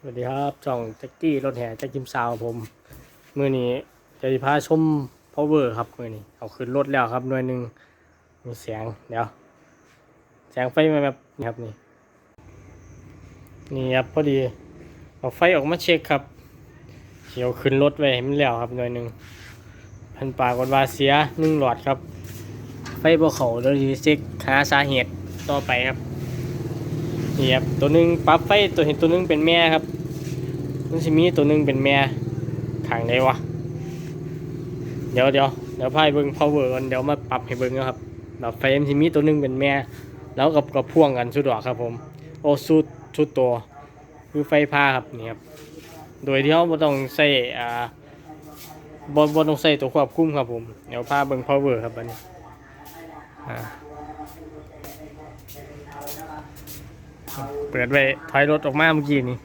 สวัสดีครับจ่องแจ็กกี้รถแห่แจ็คจิมซาวผมมือนี้จะพาชมพาวเวอร์ครับมือนี้เอาขึ้นรถแล้วครับหน่วยหนึ่งมีเสียงเดี๋ยวแสงไฟมาแบบนี้ครับนี่นี่ครับพอดีเอาไฟออกมาเช็คครับเขียวขึ้นรถไว้ให้มันแล้วครับหน่วยหนึ่งพันปากฏว่าเสียหนึ่งหลอดครับ ไฟบ่เขาเราจะเช็คหาสาเหตุต่อไปครับ นี่ครับตัวหนึงปั๊บไฟตัวเห็นตัวหนึงเป็นแม่ครับมันจะมีตัวหนึงเป็นแม่ขางไหนวะเดี๋ยวเดี๋ยวเดี๋ยวพายเบิ้ง power ก่อนเดี๋ยวมาปรับให้เบิ้งนะครับแบบไฟมันจะมีตัวหนึงเป็นแม่ แล้วกับกับพ่วงกันสุดหรอกครับผมโอสุดชุดตัวคือไฟผ้าครับนี่ครับโดยที่เขาไม่ต้องใส่อ่าบนบนต้องใส่ตัวควบคุมครับผมเดี๋ยวพาเบิ้ง power ครับอันนี้อ่า เปิดไว้ถอยรถออกมาเมื่อกี้นี่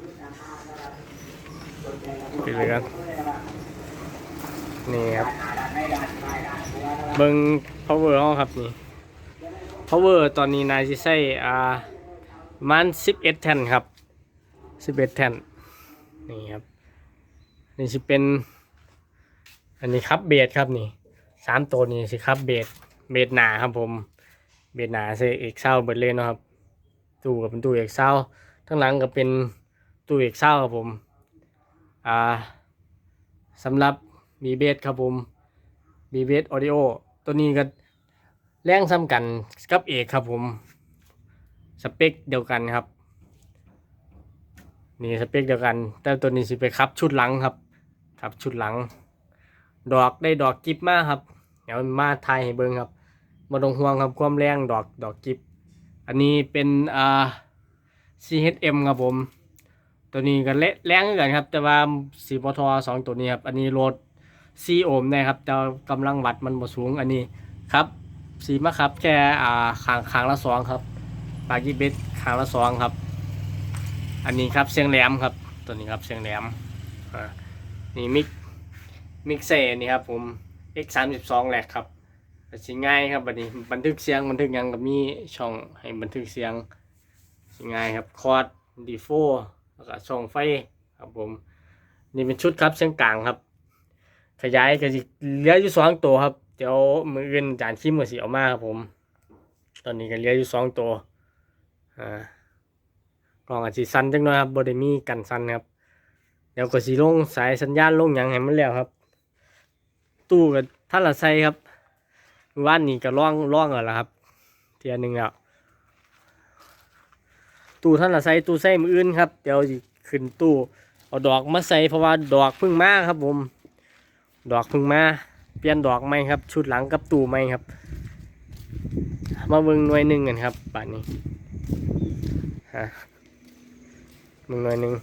ปิดเลยกันนี่ครับ เบิ้ง power ห้องครับนี่ power ตอนนี้นายจะใช้อ่าประมัน11แท่นครับ11แท่นนี่ครับนี่จะเป็น อันนี้ครับเบสครับนี่สามตัวนี้สิครับเบสเบสหนาครับผม เบสหนาใส่เอกเศร้าเบิดเลยนะครับ ตู้กับเป็นตู้เอกเศร้าทั้งหลังก็เป็นตู้เอกเศร้าครับผมอ่าสำหรับมีเบสครับผมมีเบสออดิโอตัวนี้ก็แรงซ้ำกันกับเอกครับผมสเปคเดียวกันครับนี่สเปคเดียวกัน แต่ตัวนี้สิไปครับชุดหลังครับครับชุดหลัง ดอกได้ดอกกิฟมากครับ เดี๋ยวมาทายให้เบิ่งครับมาต้องห่วงครับความแรงดอกดอกกิฟ อันนี้เป็นอ่า CHM ครับผม ตัวนี้ก็เละแรงกันครับ แต่ว่าสีปทสองตัวนี้ครับ อันนี้โหลดซีโอห์มนะครับแต่กำลังวัดมันบ่สูงอันนี้ครับสีมาครับแค่อ่าขางขางละสองครับ ปากีเบสขางละสองครับ อันนี้ครับเสียงแหลมครับ ตัวนี้ครับเสียงแหลมอ่านี่มิกมิกเซนี่ครับผม X 3 2 แหลกครับ ก็สิง่ายครับบัดนี้บันทึกเสียงบันทึกยังก็มีช่องให้บันทึกเสียงสิง่ายครับคอร์ดดีโฟแล้วก็ช่องไฟครับผมนี่เป็นชุดครับเสียงกลางครับ ขยายก็สิเหลืออยู่สองตัวครับเดี๋ยวมืออื่นจานคิมก็สิเอามาครับผม ตอนนี้ก็เหลืออยู่สองตัวอ่ากล่องอาจสิสั้นจังหน่อยครับบ่ได้มีกันสั้นครับเดี๋ยวก็สิลงสายสัญญาณลงยังให้มันแล้วครับ ตู้ก็ท่านละใส่ครับ ว่านนี้ก็ล่องล่องแล้วล่ะครับ เทียหนึ่งแล้วตู้ท่านละใส่ตู้ใส่มืออื่นครับ เดี๋ยวขึ้นตู้เอาดอกมาใส่เพราะว่าดอกพิ่งมาครับผม ดอกพิ่งมาเปลี่ยนดอกใหม่ครับ ชุดหลังกับตู้ใหม่ครับ มาเบิ่งหน่วยหนึ่งกันครับป่านนี้ฮะเบิ่งหน่วยหนึ่ง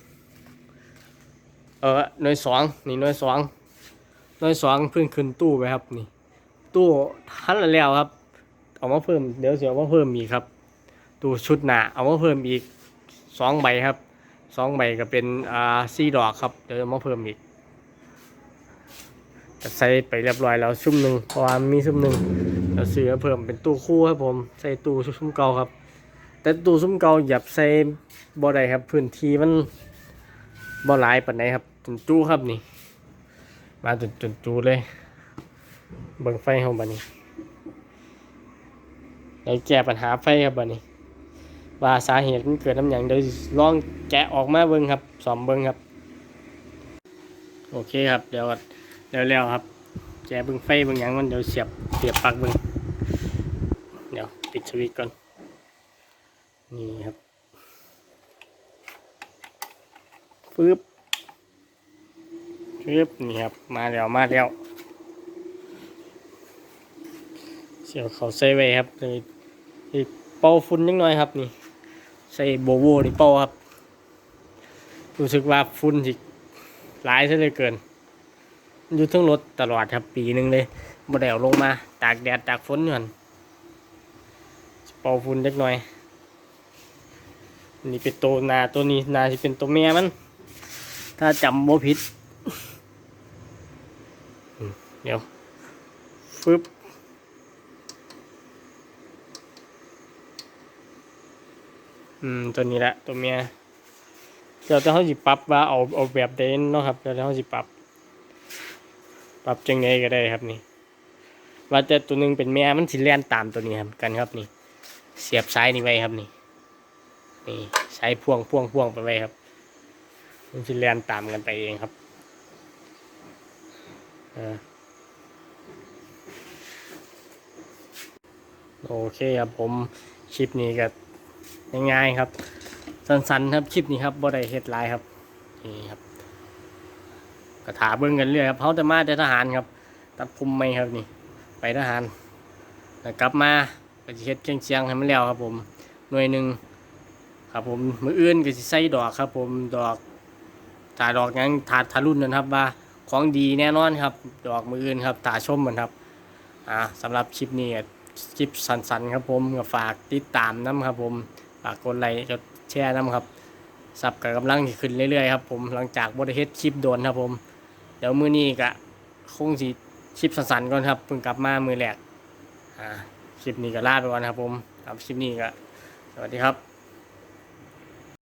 เออหน่วยสองนี่หน่วยสองหน่วยสองเพิ่งขึ้นตู้ไปครับนี่ ตู้ทันแล้วครับ เอามาเพิ่มเดี๋ยวเสียเอามาเพิ่มอีกครับ ตู้ชุดหนาเอามาเพิ่มอีกสองใบครับสองใบก็เป็นอ่าซีดอกครับเดี๋ยวเอามาเพิ่มอีกจะใส่ไปเรียบร้อยแล้วชุ่มหนึ่งเพราะว่ามีชุ่มหนึ่งเดี๋ยวซื้อมาเพิ่มเป็นตู้คู่ครับผมใส่ตู้ชุ่มเก่าครับ แต่ตู้ชุ่มเก่าอย่าใส่บ่ได้ครับ พื้นที่มันบ่หลายปานไหนครับจนจู้ครับนี่ มาจนจนจู้เลย เบิ่งไฟเฮาบัดนี้ได้แก้ปัญหาไฟครับบัดนี้ ว่าสาเหตุมันเกิดน้ำหยังเดี๋ยวลองแกะออกมาเบิ่งครับสอมเบิ่งครับ โอเคครับเดี๋ยวเดี๋ยวแล้วครับ แกะเบิ่งไฟเบิ่งหยังมันเดี๋ยวเสียบเสียบปลั๊กเบิ่งเดี๋ยวปิดสวิตช์ก่อนนี่ครับฟึบฟึบนี่ครับมาแล้วมาแล้ว เสียวเขาใส่ไว้ครับนี่เป่าฝุ่นนิดหน่อยครับนี่ใส่โบโวนี่เป่าครับ รู้สึกว่าฝุ่นสิหลายซะเลยเกิน อยู่ทั้งรถตลอดครับปีหนึ่งเลยบ่ได้ลงมา ตากแดดตากฝนอยู่หันเป่าฝุ่นเล็กหน่อย นี่เป็นตัวนาตัวนี้นาจะเป็นตัวแม่มัน ถ้าจำโมผิด เดี๋ยวฟึบ อืมตัวนี้แหละตัวเมียดี๋ยวจะเขาสิปรับว่าเอาเอาแบบเดนเนาะครับเดี๋ยวจะเขาสิปรับ ปรับจังไงก็ได้ครับนี่ ว่าแต่ตัวหนึงเป็นแม่มันสิแล่นตามตัวนี้ครับกันครับนี่ เสียบซ้ายนี่ไว้ครับนี่นี่ใช้พ่วงพ่วงพ่วงไปไว้ครับ มันสิแล่นตามกันไปเองครับอโอเคครับผมคลิปนี้ก็ ง่ายๆครับ สั้นๆครับคลิปนี้ครับบ่ได้เฮ็ดลายครับนี่ครับก็ถาเบิ่งกันเรื่อยครับเขาจะมาแต่ทหารครับ ตัดภูมิไหมครับนี่ ไปทหารแล้วกลับมาก็จะเฮ็ดเชียงเชียงให้มันแล้วครับ ผมหน่วยหนึ่งครับผมมืออื่นก็สิใส่ดอกครับ ผมดอกถาดอกหยังถาทารุ่นนะครับว่าของดีแน่นอนครับ ดอกมืออื่นครับตาชมเหมือนครับอ่าสำหรับคลิปนี้ คลิปสั้นๆครับผมก็ฝากติดตามน้ำครับผมฝากกดไลค์กดแชร์น้ำครับสับกับกำลังที่ขึ้นเรื่อยๆครับผมหลังจากบริเฮ็ดคลิปโดนครับผมเดี๋ยวมือนี้ก็คงสิคลิปสั้นๆก่อนครับเพิ่งกลับมามือแรกอ่าคลิปนี้ก็ลาไปก่อนครับผมครับคลิปนี้ก็สวัสดีครับ